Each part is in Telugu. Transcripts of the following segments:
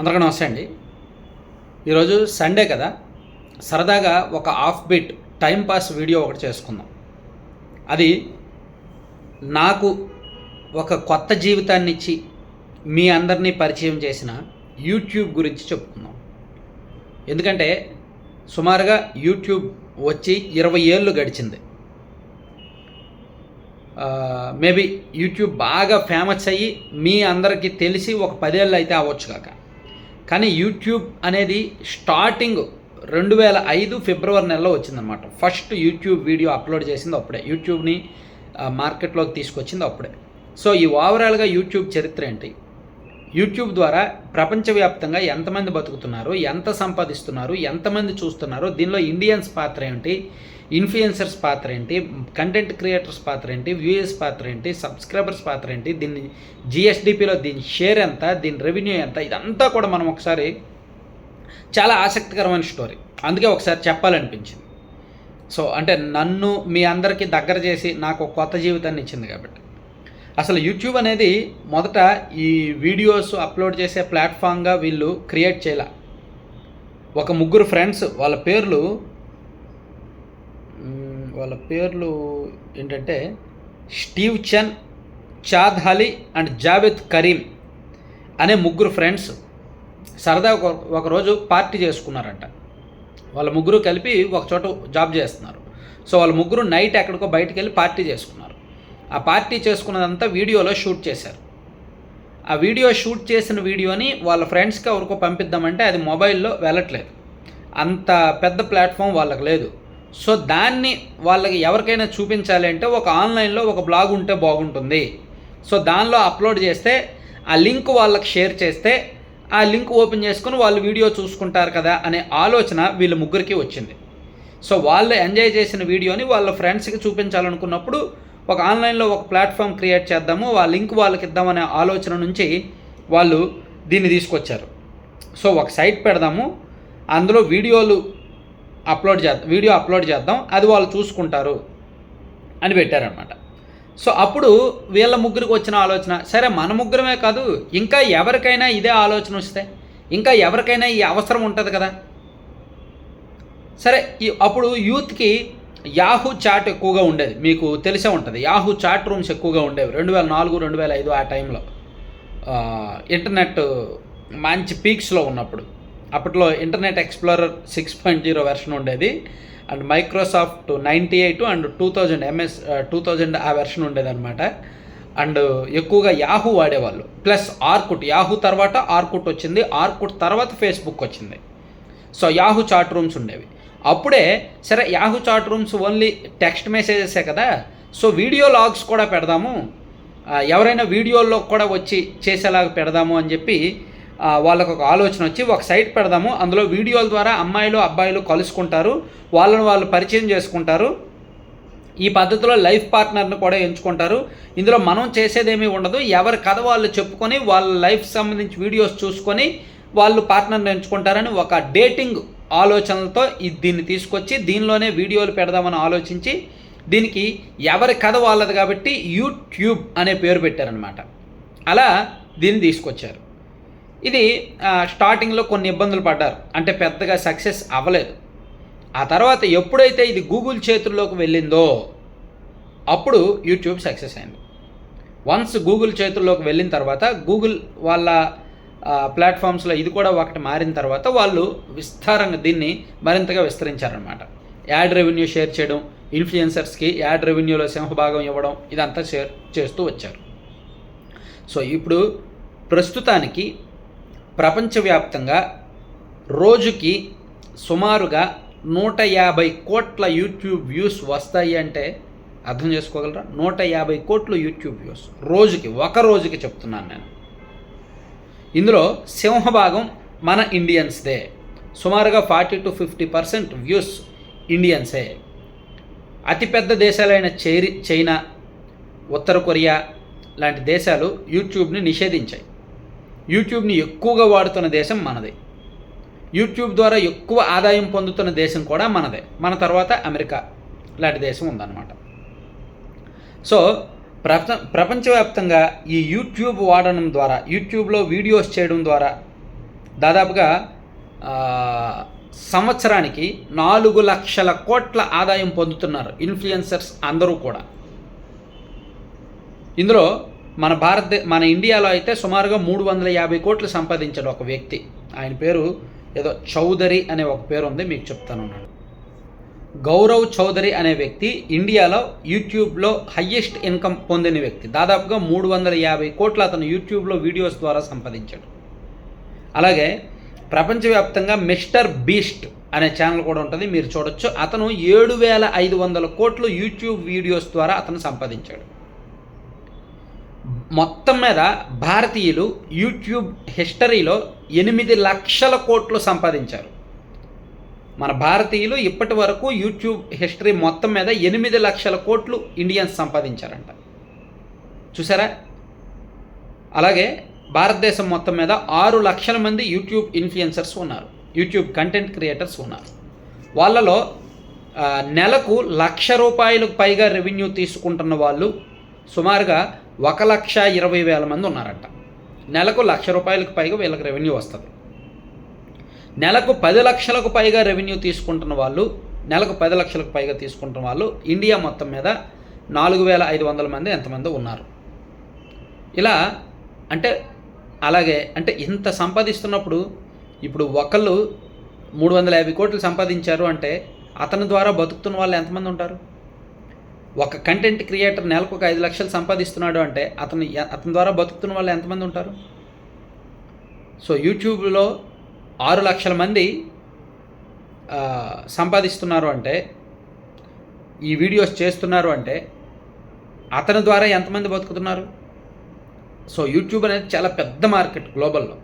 అందరికీ నమస్తే అండి. ఈరోజు సండే కదా సరదాగా ఒక హాఫ్ బిట్ టైంపాస్ వీడియో ఒకటి చేసుకుందాం. అది నాకు ఒక కొత్త జీవితాన్ని ఇచ్చి మీ అందరినీ పరిచయం చేసిన యూట్యూబ్ గురించి చెప్పుకుందాం. ఎందుకంటే సుమారుగా యూట్యూబ్ వచ్చి ఇరవై ఏళ్ళు గడిచింది. మేబీ యూట్యూబ్ బాగా ఫేమస్ అయ్యి మీ అందరికీ తెలిసి ఒక పదేళ్ళు అయితే అవ్వచ్చు కాక. కానీ యూట్యూబ్ అనేది స్టార్టింగ్ రెండు వేల ఐదు ఫిబ్రవరి నెలలో వచ్చిందనమాట ఫస్ట్ యూట్యూబ్ వీడియో అప్లోడ్ చేసింది అప్పుడే. యూట్యూబ్ని మార్కెట్లోకి తీసుకొచ్చింది అప్పుడే. సో ఈ ఓవరాల్గా యూట్యూబ్ చరిత్ర ఏంటి? యూట్యూబ్ ద్వారా ప్రపంచవ్యాప్తంగా ఎంతమంది బతుకుతున్నారు ఎంత సంపాదిస్తున్నారు ఎంతమంది చూస్తున్నారు దీనిలో ఇండియన్స్ పాత్ర ఏంటి ఇన్ఫ్లుయెన్సర్స్ పాత్ర ఏంటి కంటెంట్ క్రియేటర్స్ పాత్ర ఏంటి వ్యూయర్స్ పాత్ర ఏంటి సబ్స్క్రైబర్స్ పాత్ర ఏంటి దీన్ని జిఎస్డిపిలో దీని షేర్ ఎంత దీని రెవెన్యూ ఎంత ఇదంతా కూడా మనం ఒకసారి చాలా ఆసక్తికరమైన స్టోరీ. అందుకే ఒకసారి చెప్పాలనిపించింది. సో అంటే నన్ను మీ అందరికీ దగ్గర చేసి నాకు కొత్త జీవితాన్ని ఇచ్చింది కాబట్టి. అసలు యూట్యూబ్ అనేది మొదట ఈ వీడియోస్ అప్లోడ్ చేసే ప్లాట్ఫామ్గా వీళ్ళు క్రియేట్ చేయాల. ఒక ముగ్గురు ఫ్రెండ్స్ వాళ్ళ పేర్లు వాళ్ళ పేర్లు ఏంటంటే Steve Chen Chad Hurley and Jawed Karim అనే ముగ్గురు ఫ్రెండ్స్ సరదా ఒక ఒకరోజు పార్టీ చేసుకున్నారంట. వాళ్ళ ముగ్గురు కలిపి ఒక చోట జాబ్ చేస్తున్నారు. సో వాళ్ళ ముగ్గురు నైట్ ఎక్కడికో బయటికి వెళ్ళి పార్టీ చేసుకున్నారు. ఆ పార్టీ చేసుకున్నదంతా వీడియోలో షూట్ చేశారు. ఆ వీడియో షూట్ చేసిన వీడియోని వాళ్ళ ఫ్రెండ్స్కి ఎవరికో పంపిద్దామంటే అది మొబైల్లో వెళ్ళట్లేదు. అంత పెద్ద ప్లాట్ఫామ్ వాళ్ళకి లేదు. సో దాన్ని వాళ్ళకి ఎవరికైనా చూపించాలి అంటే ఒక ఆన్లైన్లో ఒక బ్లాగ్ ఉంటే బాగుంటుంది. సో దానిలో అప్లోడ్ చేస్తే ఆ లింక్ వాళ్ళకి షేర్ చేస్తే ఆ లింక్ ఓపెన్ చేసుకుని వాళ్ళు వీడియో చూసుకుంటారు కదా అనే ఆలోచన వీళ్ళ ముగ్గురికి వచ్చింది. సో వాళ్ళు ఎంజాయ్ చేసిన వీడియోని వాళ్ళ ఫ్రెండ్స్కి చూపించాలనుకున్నప్పుడు ఒక ఆన్లైన్లో ఒక ప్లాట్ఫామ్ క్రియేట్ చేద్దాము ఆ లింక్ వాళ్ళకి ఇద్దామనే ఆలోచన నుంచి వాళ్ళు దీన్ని తీసుకొచ్చారు. సో ఒక సైట్ పెడదాము అందులో వీడియోలు అప్లోడ్ చేద్దాం వీడియో అప్లోడ్ చేద్దాం అది వాళ్ళు చూసుకుంటారు అని పెట్టారనమాట సో అప్పుడు వీళ్ళ ముగ్గురికి వచ్చిన ఆలోచన సరే మన ముగ్గురమే కాదు ఇంకా ఎవరికైనా ఇదే ఆలోచన వస్తే ఇంకా ఎవరికైనా ఈ అవసరం ఉంటుంది కదా? సరే అప్పుడు యూత్కి యాహూ చాట్ ఎక్కువగా ఉండేది. మీకు తెలిసే ఉంటుంది. యాహూ చాట్ రూమ్స్ ఎక్కువగా ఉండేవి. రెండు వేల నాలుగు రెండు వేల ఐదు ఆ టైంలో ఇంటర్నెట్ మంచి పీక్స్లో ఉన్నప్పుడు. అప్పట్లో Internet Explorer six point zero version ఉండేది. And Microsoft ninety eight and two thousand MS two thousand ఆ వెర్షన్ ఉండేదన్నమాట. అండ్ ఎక్కువగా యాహూ వాడేవాళ్ళు. ప్లస్ ఆర్కుట్ యాహూ తర్వాత ఆర్కుట్ వచ్చింది. ఆర్కుట్ తర్వాత ఫేస్బుక్ వచ్చింది. సో యాహూ చాట్ రూమ్స్ ఉండేవి. అప్పుడే సరే Yahoo chat rooms only text మెసేజెసే కదా? సో వీడియో లాగ్స్ కూడా పెడదాము. ఎవరైనా వీడియోల్లో కూడా వచ్చి చేసేలాగా పెడదాము అని చెప్పి వాళ్ళకు ఒక ఆలోచన వచ్చి ఒక సైట్ పెడదాము. అందులో వీడియోల ద్వారా అమ్మాయిలు అబ్బాయిలు కలుసుకుంటారు. వాళ్ళని వాళ్ళు పరిచయం చేసుకుంటారు. ఈ పద్ధతిలో లైఫ్ పార్ట్నర్ని కూడా ఎంచుకుంటారు. ఇందులో మనం చేసేదేమీ ఉండదు. ఎవరి కథ వాళ్ళు చెప్పుకొని వాళ్ళ లైఫ్ సంబంధించి వీడియోస్ చూసుకొని వాళ్ళు పార్ట్నర్ని ఎంచుకుంటారని ఒక డేటింగ్ ఆలోచనలతో ఈ దీన్ని తీసుకొచ్చి దీనిలోనే వీడియోలు పెడదామని ఆలోచించి దీనికి ఎవరి కథ వాళ్ళది కాబట్టి యూట్యూబ్ అనే పేరు పెట్టారనమాట అలా దీన్ని తీసుకొచ్చారు. ఇది స్టార్టింగ్లో కొన్ని ఇబ్బందులు పడ్డారు. అంటే పెద్దగా సక్సెస్ అవ్వలేదు. ఆ తర్వాత ఎప్పుడైతే ఇది గూగుల్ చేతుల్లోకి వెళ్ళిందో అప్పుడు యూట్యూబ్ సక్సెస్ అయింది. వన్స్ గూగుల్ చేతుల్లోకి వెళ్ళిన తర్వాత గూగుల్ వాళ్ళ ప్లాట్ఫామ్స్లో ఇది కూడా ఒకటి మారిన తర్వాత వాళ్ళు విస్తారంగా దీన్ని మరింతగా విస్తరించారనమాట యాడ్ రెవెన్యూ షేర్ చేయడం ఇన్ఫ్లుయెన్సర్స్కి యాడ్ రెవెన్యూలో సింహభాగం ఇవ్వడం ఇదంతా షేర్ చేస్తూ వచ్చారు. సో ఇప్పుడు ప్రస్తుతానికి ప్రపంచవ్యాప్తంగా రోజుకి సుమారుగా నూట యాభై కోట్ల యూట్యూబ్ వ్యూస్ వస్తాయి అంటే అర్థం చేసుకోగలరా? నూట యాభై కోట్లు యూట్యూబ్ వ్యూస్. రోజుకి ఒక రోజుకి చెప్తున్నాను నేను. ఇందులో సింహభాగం మన ఇండియన్స్దే. సుమారుగా forty to fifty percent views ఇండియన్సే అతిపెద్ద దేశాలైన చైరి చైనా ఉత్తర కొరియా లాంటి దేశాలు యూట్యూబ్ని నిషేధించాయి. యూట్యూబ్ని ఎక్కువగా వాడుతున్న దేశం మనది. యూట్యూబ్ ద్వారా ఎక్కువ ఆదాయం పొందుతున్న దేశం కూడా మనదే. మన తర్వాత అమెరికా లాంటి దేశం ఉందన్నమాట. సో ప్రపంచ ప్రపంచవ్యాప్తంగా ఈ యూట్యూబ్ వాడడం ద్వారా యూట్యూబ్లో వీడియోస్ చేయడం ద్వారా దాదాపుగా సంవత్సరానికి నాలుగు లక్షల కోట్ల ఆదాయం పొందుతున్నారు ఇన్ఫ్లుయెన్సర్స్ అందరూ కూడా. ఇందులో మన భారత మన ఇండియాలో అయితే సుమారుగా మూడు వందల యాభై కోట్లు సంపాదించాడు ఒక వ్యక్తి. ఆయన పేరు ఏదో చౌదరి అనే ఒక పేరు ఉంది మీకు చెప్తాను గౌరవ్ చౌదరి అనే వ్యక్తి ఇండియాలో యూట్యూబ్లో హయ్యెస్ట్ ఇన్కమ్ పొందిన వ్యక్తి. దాదాపుగా మూడు వందల యాభై కోట్లు అతను యూట్యూబ్లో వీడియోస్ ద్వారా సంపాదించాడు. అలాగే ప్రపంచవ్యాప్తంగా మిస్టర్ బీస్ట్ అనే ఛానల్ కూడా ఉంటుంది మీరు చూడొచ్చు. అతను ఏడు వేల ఐదు వందల కోట్లు యూట్యూబ్ వీడియోస్ ద్వారా అతను సంపాదించాడు. మొత్తం మీద భారతీయులు యూట్యూబ్ హిస్టరీలో ఎనిమిది లక్షల కోట్లు సంపాదించారు. మన భారతీయులు ఇప్పటి వరకు యూట్యూబ్ హిస్టరీ మొత్తం మీద ఎనిమిది లక్షల కోట్లు ఇండియన్స్ సంపాదించారంట. చూసారా? అలాగే భారతదేశం మొత్తం మీద ఆరు లక్షల మంది యూట్యూబ్ ఇన్ఫ్లుయెన్సర్స్ ఉన్నారు. యూట్యూబ్ కంటెంట్ క్రియేటర్స్ ఉన్నారు. వాళ్ళలో నెలకు లక్ష రూపాయలకు పైగా రెవెన్యూ తీసుకుంటున్న వాళ్ళు సుమారుగా ఒక లక్ష ఇరవై వేల మంది ఉన్నారంట. నెలకు లక్ష రూపాయలకు పైగా వీళ్ళకి రెవెన్యూ వస్తుంది. నెలకు పది లక్షలకు పైగా రెవెన్యూ తీసుకుంటున్న వాళ్ళు నెలకు పది లక్షలకు పైగా తీసుకుంటున్న వాళ్ళు ఇండియా మొత్తం మీద నాలుగు వేల ఐదు వందల మంది ఎంతమంది ఉన్నారు. ఇలా అంటే అలాగే అంటే ఇంత సంపాదిస్తున్నప్పుడు ఇప్పుడు ఒకళ్ళు మూడు వందల యాభై కోట్లు సంపాదించారు అంటే అతని ద్వారా బతుకుతున్న వాళ్ళు ఎంతమంది ఉంటారు? ఒక కంటెంట్ క్రియేటర్ నెలకు ఒక ఐదు లక్షలు సంపాదిస్తున్నాడు అంటే అతను అతని ద్వారా బతుకుతున్న వాళ్ళు ఎంతమంది ఉంటారు? సో యూట్యూబ్లో ఆరు లక్షల మంది సంపాదిస్తున్నారు అంటే ఈ వీడియోస్ చేస్తున్నారు అంటే అతని ద్వారా ఎంతమంది బతుకుతున్నారు? సో యూట్యూబ్ అనేది చాలా పెద్ద మార్కెట్ గ్లోబల్లో.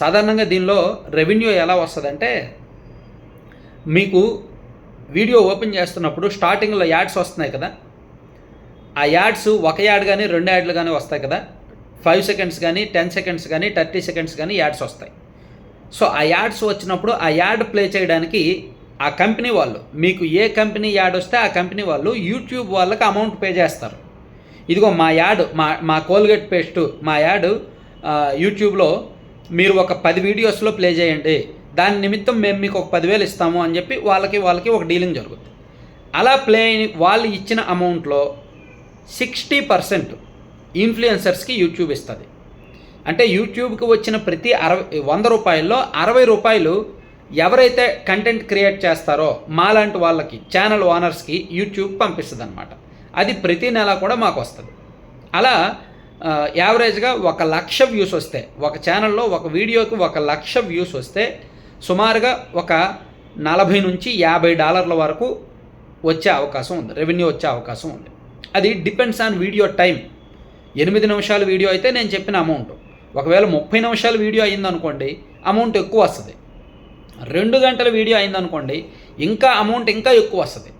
సాధారణంగా దీనిలో రెవెన్యూ ఎలా వస్తుందంటే మీకు వీడియో ఓపెన్ చేస్తున్నప్పుడు స్టార్టింగ్లో యాడ్స్ వస్తున్నాయి కదా? ఆ యాడ్స్ ఒక యాడ్ కానీ రెండు యాడ్లు కానీ వస్తాయి కదా? ఫైవ్ సెకండ్స్ కానీ టెన్ సెకండ్స్ కానీ థర్టీ సెకండ్స్ కానీ యాడ్స్ వస్తాయి. సో ఆ యాడ్స్ వచ్చినప్పుడు ఆ యాడ్ ప్లే చేయడానికి ఆ కంపెనీ వాళ్ళు మీకు ఏ కంపెనీ యాడ్ వస్తే ఆ కంపెనీ వాళ్ళు యూట్యూబ్ వాళ్ళకి అమౌంట్ పే చేస్తారు. ఇదిగో మా యాడ్ మా మా కోల్గేట్ పేస్ట్ మా యాడ్ యూట్యూబ్లో మీరు ఒక పది వీడియోస్లో ప్లే చేయండి. దాని నిమిత్తం మేము మీకు ఒక పదివేలు ఇస్తాము అని చెప్పి వాళ్ళకి వాళ్ళకి ఒక డీలింగ్ జరుగుతుంది అలా ప్లే వాళ్ళు ఇచ్చిన అమౌంట్లో సిక్స్టీ పర్సెంట్ ఇన్ఫ్లుయెన్సర్స్కి యూట్యూబ్ ఇస్తుంది. అంటే యూట్యూబ్కి వచ్చిన ప్రతి అరవై వంద రూపాయల్లో అరవై రూపాయలు ఎవరైతే కంటెంట్ క్రియేట్ చేస్తారో మాలాంటి వాళ్ళకి ఛానల్ ఓనర్స్కి యూట్యూబ్ పంపిస్తుంది అనమాట అది ప్రతి నెల కూడా మాకు వస్తుంది. అలా యావరేజ్గా ఒక లక్ష వ్యూస్ వస్తే ఒక ఛానల్లో ఒక వీడియోకి ఒక లక్ష వ్యూస్ వస్తే సుమారుగా ఒక నలభై నుంచి యాభై డాలర్ల వరకు వచ్చే అవకాశం ఉంది. రెవెన్యూ వచ్చే అవకాశం ఉంది. అది డిపెండ్స్ ఆన్ వీడియో టైం ఎనిమిది నిమిషాల వీడియో అయితే నేను చెప్పిన అమౌంట్. ఒకవేళ ముప్పై నిమిషాల వీడియో అయిందనుకోండి అమౌంట్ ఎక్కువ వస్తుంది. రెండు గంటల వీడియో అయిందనుకోండి ఇంకా అమౌంట్ ఇంకా ఎక్కువ వస్తుంది.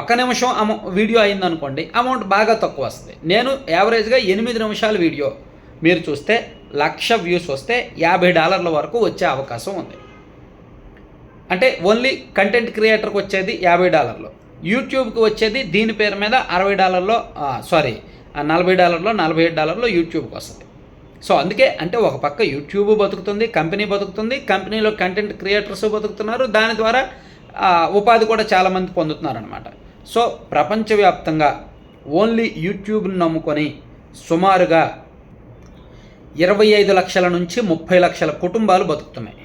ఒక నిమిషం అమౌ వీడియో అయిందనుకోండి అమౌంట్ బాగా తక్కువ వస్తుంది. నేను యావరేజ్గా ఎనిమిది నిమిషాల వీడియో మీరు చూస్తే లక్ష వ్యూస్ వస్తే యాభై డాలర్ల వరకు వచ్చే అవకాశం ఉంది. అంటే ఓన్లీ కంటెంట్ క్రియేటర్కి వచ్చేది యాభై డాలర్లు. యూట్యూబ్కి వచ్చేది దీని పేరు మీద అరవై డాలర్లో సారీ నలభై డాలర్లో నలభై ఏడు డాలర్లో యూట్యూబ్కి వస్తుంది. సో అందుకే అంటే ఒక పక్క యూట్యూబ్ బతుకుతుంది కంపెనీ బతుకుతుంది కంపెనీలో కంటెంట్ క్రియేటర్స్ బతుకుతున్నారు. దాని ద్వారా ఉపాధి కూడా చాలామంది పొందుతున్నారు అనమాట సో ప్రపంచవ్యాప్తంగా ఓన్లీ యూట్యూబ్ని నమ్ముకొని సుమారుగా ఇరవై ఐదు లక్షల నుంచి ముప్పై లక్షల కుటుంబాలు బతుకుతున్నాయి.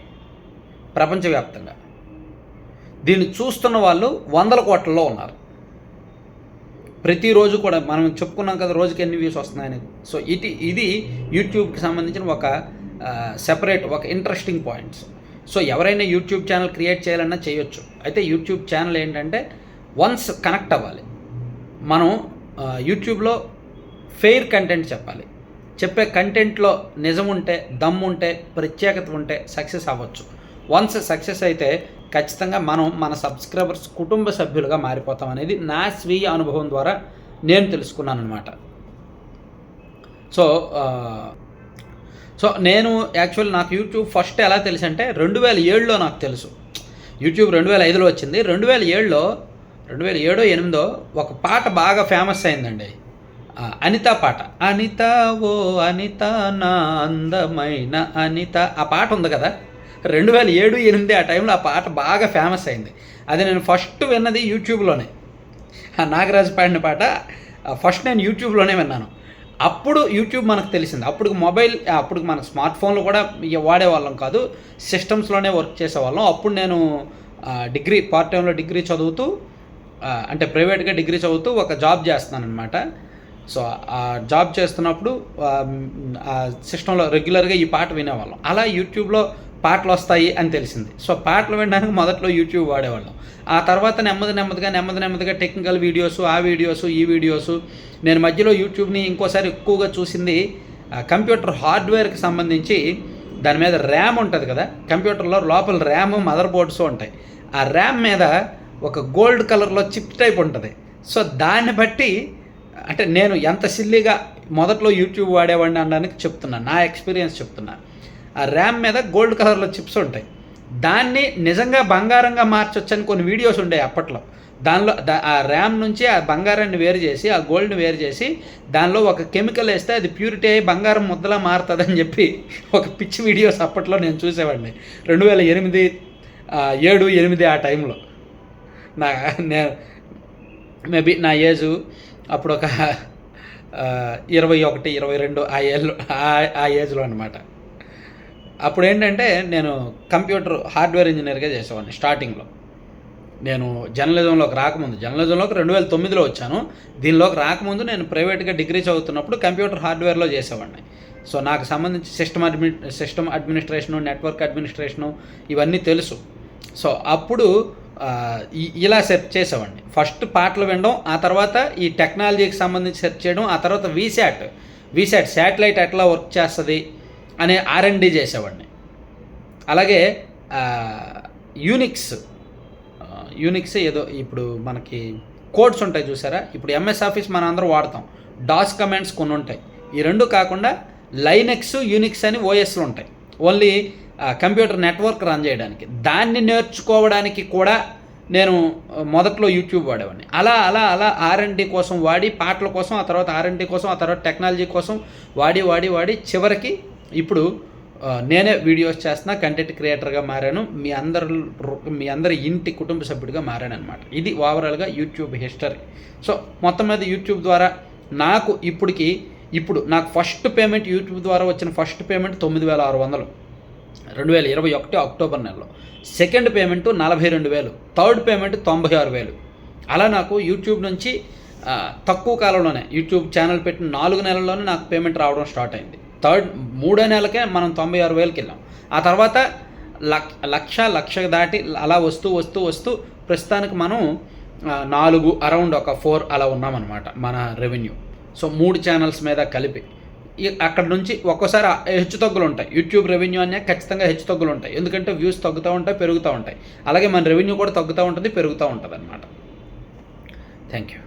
ప్రపంచవ్యాప్తంగా. దీన్ని చూస్తున్న వాళ్ళు వందల కోట్లలో ఉన్నారు. ప్రతిరోజు కూడా మనం చెప్పుకున్నాం కదా రోజుకి ఎన్ని వ్యూస్ వస్తున్నాయనేది సో ఇది ఇది యూట్యూబ్కి సంబంధించిన ఒక సెపరేట్ ఒక ఇంట్రెస్టింగ్ పాయింట్స్ సో ఎవరైనా యూట్యూబ్ ఛానల్ క్రియేట్ చేయాలన్నా చేయొచ్చు. అయితే యూట్యూబ్ ఛానల్ ఏంటంటే వన్స్ కనెక్ట్ అవ్వాలి. మనం యూట్యూబ్లో ఫెయిర్ కంటెంట్ చెప్పాలి. చెప్పే కంటెంట్లో నిజం ఉంటే దమ్ ఉంటే ప్రత్యేకత ఉంటే సక్సెస్ అవ్వచ్చు. వన్స్ సక్సెస్ అయితే ఖచ్చితంగా మనం మన సబ్స్క్రైబర్స్ కుటుంబ సభ్యులుగా మారిపోతాం అనేది నా స్వీయ అనుభవం ద్వారా నేను తెలుసుకున్నాను అనమాట సో సో నేను యాక్చువల్ నాకు యూట్యూబ్ ఫస్ట్ ఎలా తెలుసు అంటే రెండు వేల ఏడులో నాకు తెలుసు. యూట్యూబ్ రెండు వేల ఐదులో వచ్చింది. రెండు వేల ఏడులో రెండు వేల ఏడో ఎనిమిదో ఒక పాట బాగా ఫేమస్ అయిందండి. అనిత పాట. అనిత ఓ అనిత నా అందమైన అనిత. ఆ పాట ఉంది కదా? రెండు వేల ఏడు ఎనిమిది ఆ టైంలో ఆ పాట బాగా ఫేమస్ అయింది. అది నేను ఫస్ట్ విన్నది యూట్యూబ్లోనే ఆ నాగరాజు పాడిన పాట ఫస్ట్ నేను యూట్యూబ్లోనే విన్నాను. అప్పుడు యూట్యూబ్ మనకు తెలిసింది. అప్పుడు మొబైల్ అప్పుడు మన స్మార్ట్ ఫోన్లు కూడా ఇక వాడేవాళ్ళం కాదు. సిస్టమ్స్లోనే వర్క్ చేసేవాళ్ళం. అప్పుడు నేను డిగ్రీ పార్ట్ టైంలో డిగ్రీ చదువుతూ అంటే ప్రైవేట్గా డిగ్రీ చదువుతూ ఒక జాబ్ చేస్తున్నాను అనమాట సో ఆ జాబ్ చేస్తున్నప్పుడు ఆ సిస్టంలో రెగ్యులర్గా ఈ పాట వినేవాళ్ళం. అలా యూట్యూబ్లో పాటలు వస్తాయి అని తెలిసింది. సో పాటలు వినడానికి మొదట్లో యూట్యూబ్ వాడేవాళ్ళం. ఆ తర్వాత నెమ్మది నెమ్మదిగా నెమ్మది నెమ్మదిగా టెక్నికల్ వీడియోస్ ఆ వీడియోస్ ఈ వీడియోస్ నేను మధ్యలో యూట్యూబ్ని ఇంకోసారి ఎక్కువగా చూసింది కంప్యూటర్ హార్డ్వేర్కి సంబంధించి దాని మీద ర్యామ్ ఉంటుంది కదా కంప్యూటర్లో లోపల ర్యామ్ మదర్ బోర్డ్స్ ఉంటాయి. ఆ ర్యామ్ మీద ఒక గోల్డ్ కలర్లో చిప్ టైప్ ఉంటుంది. సో దాన్ని బట్టి అంటే నేను ఎంత సిల్లీగా మొదట్లో యూట్యూబ్ వాడేవాడిని అనడానికి చెప్తున్నాను నా ఎక్స్పీరియన్స్ చెప్తున్నాను ఆ ర్యామ్ మీద గోల్డ్ కలర్లో చిప్స్ ఉంటాయి. దాన్ని నిజంగా బంగారంగా మార్చొచ్చని కొన్ని వీడియోస్ ఉండే అప్పట్లో. దానిలో దా- ఆ ర్యామ్ నుంచి ఆ బంగారాన్ని వేరు చేసి ఆ గోల్డ్ని వేరు చేసి దానిలో ఒక కెమికల్ వేస్తే అది ప్యూరిటీ అయ్యి బంగారం ముద్దలా మారుతుందని చెప్పి ఒక పిచ్చి వీడియోస్ అప్పట్లో నేను చూసేవాడిని. రెండు వేల ఎనిమిది ఏడు ఎనిమిది ఆ టైంలో. నా నేను మేబీ నా ఏజు అప్పుడు ఒక ఇరవై ఒకటి ఇరవై రెండు ఆ ఏళ్ళు ఆ- ఆ ఏజ్లో అనమాట అప్పుడు ఏంటంటే నేను కంప్యూటర్ హార్డ్వేర్ ఇంజనీర్గా చేసేవాడిని స్టార్టింగ్లో. నేను జర్నలిజంలోకి రాకముందు జర్నలిజంలోకి రెండు వేల తొమ్మిదిలో వచ్చాను. దీనిలోకి రాకముందు నేను ప్రైవేట్గా డిగ్రీ చదువుతున్నప్పుడు కంప్యూటర్ హార్డ్వేర్లో చేసేవాడిని. సో నాకు సంబంధించి system admin system administration network administration ఇవన్నీ తెలుసు. సో అప్పుడు ఇలా సెర్చ్ చేసేవాడిని. ఫస్ట్ పాటలు వినడం ఆ తర్వాత ఈ టెక్నాలజీకి సంబంధించి సెర్చ్ చేయడం ఆ తర్వాత వీసాట్. వీసాట్ శాటిలైట్ ఎట్లా వర్క్ చేస్తుంది? అనే ఆర్ఎండి చేసేవాడిని. అలాగే యూనిక్స్ యూనిక్స్ ఏదో ఇప్పుడు మనకి కోడ్స్ ఉంటాయి చూసారా? ఇప్పుడు ఎంఎస్ ఆఫీస్ మన అందరూ వాడతాం. డాస్ కమాండ్స్ కొన్ని ఉంటాయి. ఈ రెండు కాకుండా లైనెక్స్ యూనిక్స్ అని ఓఎస్లు ఉంటాయి. ఓన్లీ కంప్యూటర్ నెట్వర్క్ రన్ చేయడానికి. దాన్ని నేర్చుకోవడానికి కూడా నేను మొదట్లో యూట్యూబ్ వాడేవాడిని. అలా అలా అలా ఆర్ఎండి కోసం వాడి పాటల కోసం ఆ తర్వాత ఆర్ఎండి కోసం ఆ తర్వాత టెక్నాలజీ కోసం వాడి వాడి వాడి చివరికి ఇప్పుడు నేనే వీడియోస్ చేస్తున్నా కంటెంట్ క్రియేటర్గా మారాను మీ అందరు మీ అందరి ఇంటి కుటుంబ సభ్యుడిగా మారాను అనమాట ఇది ఓవరాల్గా యూట్యూబ్ హిస్టరీ సో మొత్తం మీద యూట్యూబ్ ద్వారా నాకు ఇప్పటికి ఇప్పుడు నాకు ఫస్ట్ పేమెంట్ యూట్యూబ్ ద్వారా వచ్చిన ఫస్ట్ పేమెంట్ తొమ్మిది వేల ఆరు వందలు. రెండు వేల ఇరవై ఒకటి అక్టోబర్ నెలలో. సెకండ్ పేమెంట్ నలభై రెండు వేలు. థర్డ్ పేమెంట్ తొంభై ఆరు వేలు. అలా నాకు యూట్యూబ్ నుంచి తక్కువ కాలంలోనే యూట్యూబ్ ఛానల్ పెట్టిన నాలుగు నెలల్లోనే నాకు పేమెంట్ రావడం స్టార్ట్ అయింది. థర్డ్ మూడో నెలకే మనం తొంభై ఆరు వేలకి వెళ్ళాం. ఆ తర్వాత లక్ లక్ష లక్ష దాటి అలా వస్తూ వస్తూ వస్తూ ప్రస్తుతానికి మనం నాలుగు అరౌండ్ ఒక ఫోర్ అలా ఉన్నామన్నమాట మన రెవెన్యూ. సో మూడు ఛానల్స్ మీద కలిపి. అక్కడ నుంచి ఒక్కోసారి హెచ్చు తగ్గులు ఉంటాయి. యూట్యూబ్ రెవెన్యూ అనే ఖచ్చితంగా హెచ్చు తగ్గులు ఉంటాయి. ఎందుకంటే వ్యూస్ తగ్గుతూ ఉంటాయి పెరుగుతూ ఉంటాయి. అలాగే మన రెవెన్యూ కూడా తగ్గుతూ ఉంటుంది పెరుగుతూ ఉంటుంది అనమాట థ్యాంక్ యూ.